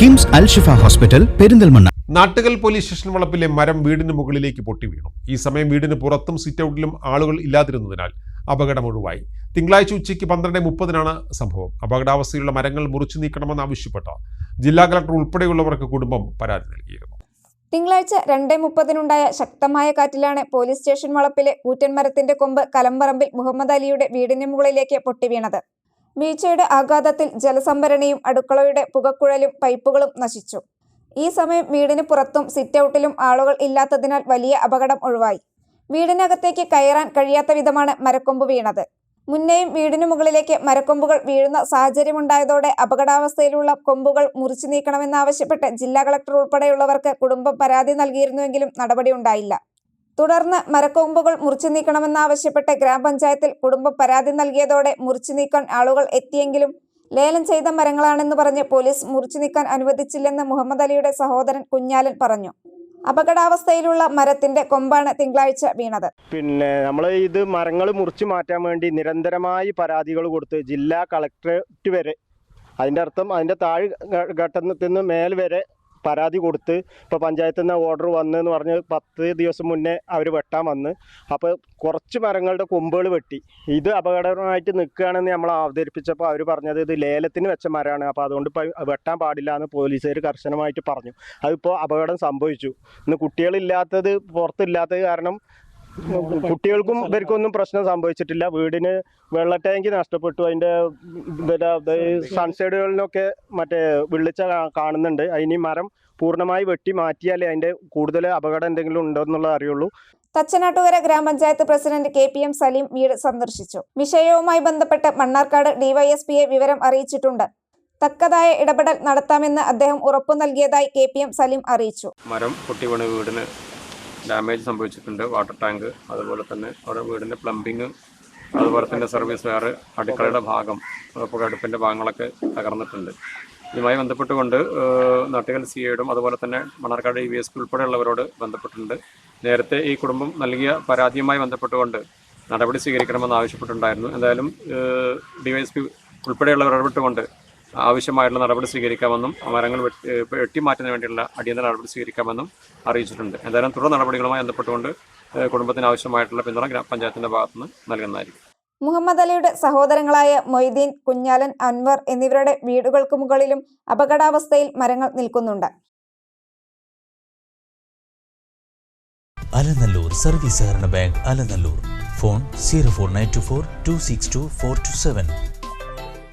KIMS Al Shifa hospital Perinthalmanna. Nattukal police station വളപ്പിലെ മരം വീടിന് മുകളിലേക്ക് പൊട്ടി വീണു ഈ സമയം വീടിന് പുറത്തും സിറ്റൗട്ടിലും ആളുകൾ ഇല്ലാതിരുന്നതിനാൽ അപകടം ഒഴിവായി. തിങ്കളാഴ്ച ഉച്ചയ്ക്ക് പന്ത്രണ്ട് മുപ്പതിനാണ് സംഭവം. അപകടാവസ്ഥയിലുള്ള മരങ്ങൾ മുറിച്ചു നീക്കണമെന്ന് ആവശ്യപ്പെട്ട ജില്ലാ കളക്ടർ ഉൾപ്പെടെയുള്ളവർക്ക് കുടുംബം പരാതി നൽകിയിരുന്നു. തിങ്കളാഴ്ച രണ്ട് മുപ്പതിനുണ്ടായ ശക്തമായ കാറ്റിലാണ് പോലീസ് സ്റ്റേഷൻ വളപ്പിലെ കൂറ്റൻമരത്തിന്റെ കൊമ്പ് കലംപറമ്പിൽ മുഹമ്മദ് അലിയുടെ വീടിന് മുകളിലേക്ക് പൊട്ടിവീണത്. വീഴ്ചയുടെ ആഘാതത്തിൽ ജലസംഭരണിയും അടുക്കളയുടെ പുകക്കുഴലും പൈപ്പുകളും നശിച്ചു. ഈ സമയം വീടിന് പുറത്തും സിറ്റൗട്ടിലും ആളുകൾ ഇല്ലാത്തതിനാൽ വലിയ അപകടം ഒഴിവായി. വീടിനകത്തേക്ക് കയറാൻ കഴിയാത്ത വിധമാണ് മരക്കൊമ്പ് വീണത്. മുന്നേയും വീടിനു മുകളിലേക്ക് മരക്കൊമ്പുകൾ വീഴുന്ന സാഹചര്യമുണ്ടായതോടെ അപകടാവസ്ഥയിലുള്ള കൊമ്പുകൾ മുറിച്ചു നീക്കണമെന്നാവശ്യപ്പെട്ട് ജില്ലാ കളക്ടർ ഉൾപ്പെടെയുള്ളവർക്ക് കുടുംബം പരാതി നൽകിയിരുന്നുവെങ്കിലും നടപടിയുണ്ടായില്ല. തുടർന്ന് മരക്കൊമ്പുകൾ മുറിച്ചു നീക്കണമെന്നാവശ്യപ്പെട്ട് ഗ്രാമപഞ്ചായത്തിൽ കുടുംബം പരാതി നൽകിയതോടെ മുറിച്ചു നീക്കാൻ ആളുകൾ എത്തിയെങ്കിലും ലേലം ചെയ്ത മരങ്ങളാണെന്ന് പറഞ്ഞ് പോലീസ് മുറിച്ചു നീക്കാൻ അനുവദിച്ചില്ലെന്ന് മുഹമ്മദ് അലിയുടെ സഹോദരൻ കുഞ്ഞാലൻ പറഞ്ഞു. അപകടാവസ്ഥയിലുള്ള മരത്തിന്റെ കൊമ്പാണ് തിങ്കളാഴ്ച വീണത്. പിന്നെ നമ്മൾ ഇത് മരങ്ങൾ മുറിച്ചു മാറ്റാൻ വേണ്ടി നിരന്തരമായി പരാതികൾ കൊടുത്ത് ജില്ലാ കളക്ടറേറ്റ് വരെ അതിന്റെ അർത്ഥം അതിന്റെ താഴ് ഘട്ടത്തിൽ നിന്ന് മേൽ വരെ പരാതി കൊടുത്ത് ഇപ്പോൾ പഞ്ചായത്തിൽ നിന്ന് ഓർഡർ വന്ന് എന്ന് പറഞ്ഞ് പത്ത് ദിവസം മുന്നേ അവർ വെട്ടാൻ വന്ന്. അപ്പോൾ കുറച്ച് മരങ്ങളുടെ കൊമ്പുകൾ വെട്ടി. ഇത് അപകടകരമായിട്ട് നിൽക്കുകയാണെന്ന് നമ്മൾ അവതരിപ്പിച്ചപ്പോൾ അവർ പറഞ്ഞത് ഇത് ലേലത്തിന് വെച്ച മരമാണ്. അപ്പോൾ അതുകൊണ്ട് വെട്ടാൻ പാടില്ല എന്ന് പോലീസുകാർ കർശനമായിട്ട് പറഞ്ഞു. അതിപ്പോൾ അപകടം സംഭവിച്ചു. ഇന്ന് കുട്ടികളില്ലാത്തത് പുറത്തില്ലാത്തത് കാരണം കുട്ടികൾക്കും ഇവർക്കൊന്നും പ്രശ്നം സംഭവിച്ചിട്ടില്ല. വീടിന് വെള്ള ടാങ്ക് നഷ്ടപ്പെട്ടു. അതിന്റെ പിന്നെ സൺസൈഡുകളിലൊക്കെ മറ്റേ വിള്ളിച്ച കാണുന്നുണ്ട്. അതിന് ഈ മരം പൂർണമായി വെട്ടി മാറ്റിയാലേ അതിന്റെ കൂടുതൽ അപകടം എന്തെങ്കിലും ഉണ്ടോ എന്നുള്ളത് അറിയുള്ളൂ. തച്ചനാട്ടുകര ഗ്രാമപഞ്ചായത്ത് president K P M Saleem വീട് സന്ദർശിച്ചു. വിഷയവുമായി ബന്ധപ്പെട്ട് മണ്ണാർക്കാട് ഡിവൈഎസ്പിയെ വിവരം അറിയിച്ചിട്ടുണ്ട്. തക്കതായ ഇടപെടൽ നടത്താമെന്ന് അദ്ദേഹം ഉറപ്പു നൽകിയതായി കെ പി എം സലീം അറിയിച്ചു. മരം പൊട്ടി വീണ് വീടിന് ഡാമേജ് സംഭവിച്ചിട്ടുണ്ട് വാട്ടർ ടാങ്ക് അതുപോലെ തന്നെ അവിടെ വീടിന്റെ പ്ലംബിങ് അതുപോലെ തന്നെ സർവീസ് വയർ അടുക്കളയുടെ ഭാഗം അതൊക്കെ അടുപ്പിന്റെ ഭാഗങ്ങളൊക്കെ തകർന്നിട്ടുണ്ട്. ഇതുമായി ബന്ധപ്പെട്ടുകൊണ്ട് നാട്ടുകൽ സി എയുടും അതുപോലെ തന്നെ മണർക്കാട് ഇ വി എസ് ഉൾപ്പെടെയുള്ളവരോട് ബന്ധപ്പെട്ടിട്ടുണ്ട് നേരത്തെ ഈ കുടുംബം നൽകിയ പരാതിയുമായി ബന്ധപ്പെട്ടുകൊണ്ട് നടപടി സ്വീകരിക്കണമെന്ന് ആവശ്യപ്പെട്ടിട്ടുണ്ടായിരുന്നു. എന്തായാലും ഡിവൈഎസ്പി ഉൾപ്പെടെയുള്ളവർ ഇടപെട്ടുകൊണ്ട് ആവശ്യമായിട്ടുള്ള നടപടി സ്വീകരിക്കാമെന്നും മരങ്ങൾ വെട്ടിമാറ്റുന്നതിന് വേണ്ടിയുള്ള അടിയന്തര നടപടി സ്വീകരിക്കാമെന്നും അറിയിച്ചിട്ടുണ്ട്. എന്തായാലും തുടർ നടപടികളുമായി ബന്ധപ്പെട്ടുകൊണ്ട് കുടുംബത്തിന് ആവശ്യമായിട്ടുള്ള പിന്തുണ ഗ്രാമപഞ്ചായത്തിന്റെ ഭാഗത്തുനിന്ന് നൽകുന്നതായിരിക്കും. മുഹമ്മദ് അലിയുടെ സഹോദരങ്ങളായ മൊയ്തീൻ കുഞ്ഞാലൻ അൻവർ എന്നിവരുടെ വീടുകൾക്ക് മുകളിലും അപകടാവസ്ഥയിൽ മരങ്ങൾ നിൽക്കുന്നുണ്ട്. അലനല്ലൂർ സർവീസ് സഹകരണ bank Alanallur. Phone zero four nine two four two six two four two seven.